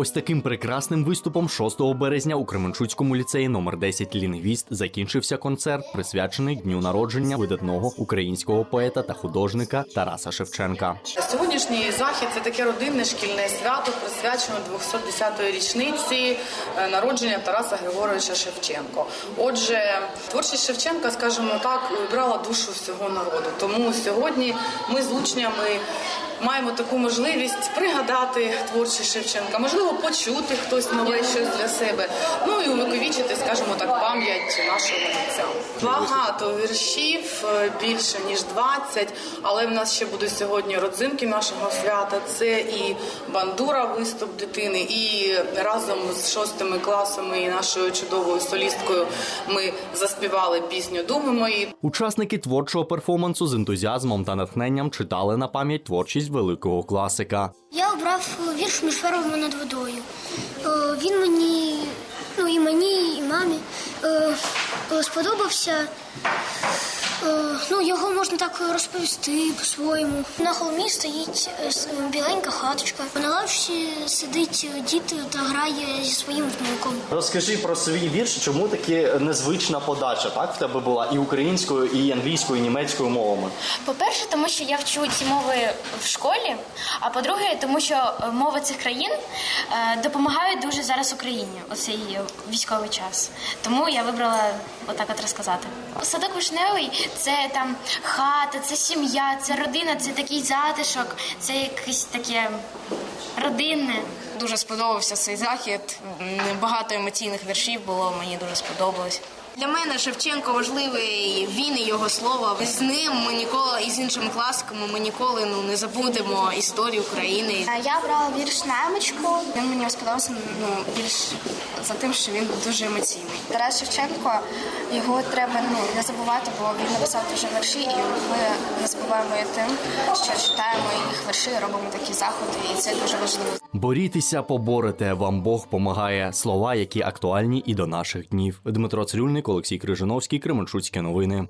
Ось таким прекрасним виступом 6 березня у Кременчуцькому ліцеї номер 10 Лінгвіст закінчився концерт, присвячений дню народження видатного українського поета та художника Тараса Шевченка. Сьогоднішній захід це таке родинне шкільне свято, присвячене 210-ї річниці е, народження Тараса Григоровича Шевченко. Отже, творчість Шевченка, скажімо так, брала душу всього народу. Тому сьогодні ми з учнями маємо таку можливість пригадати творчість Шевченка, можливо, почути хтось нове щось для себе. Ну і увековічити, скажімо так, пам'ять нашого митця. Багато віршів, е, більше ніж 20, але в нас ще будуть сьогодні родзинки нашого свята. Це і бандура, виступ дитини, і разом з шостими класами і нашою чудовою солісткою ми заспівали пісню Думи мої. Учасники творчого перформансу з ентузіазмом та натхненням читали на пам'ять творчість великого класика. Я обрав вірш між фермами над водою. Е, Він мені, ну і мені, і мамі е, сподобався. Е, Ну, його можна так розповісти по-своєму. На холмі стоїть е, біленька хаточка. На лавці сидить дід та грає зі своїм внуком. Розкажи про свій вірш, чому таки незвична подача, так в тебе була і українською, і англійською, і німецькою мовами. По-перше, тому що я вчу ці мови в школі. А по-друге, тому що е, мови цих країн допомагають дуже зараз Україні у цей військовий час. Тому я вибрала отак от розказати. Садок вишневий це там хата, це сім'я, це родина, це такий затишок, це якесь таке родинне. Дуже сподобався цей захід. Багато емоційних віршів було, мені дуже сподобалось. Для мене Шевченко важливий він і його слово. З ним ми ніколи і з іншими класиками ми ніколи ну не забудемо історію України. Я брала вірш Немочку. Він мені сподобався ну більш за тим, що він дуже емоційний. Тарас Шевченко, його треба ну не забувати, бо він написав дуже вірші, і ми не забуваємо і тим, що читаємо їх вірші, робимо такі заходи, і це дуже важливо. Борітеся, поборете, вам Бог помагає. Слова, які актуальні і до наших днів. Дмитро Цирюльник, Олексій Крижановський, Кременчуцькі новини.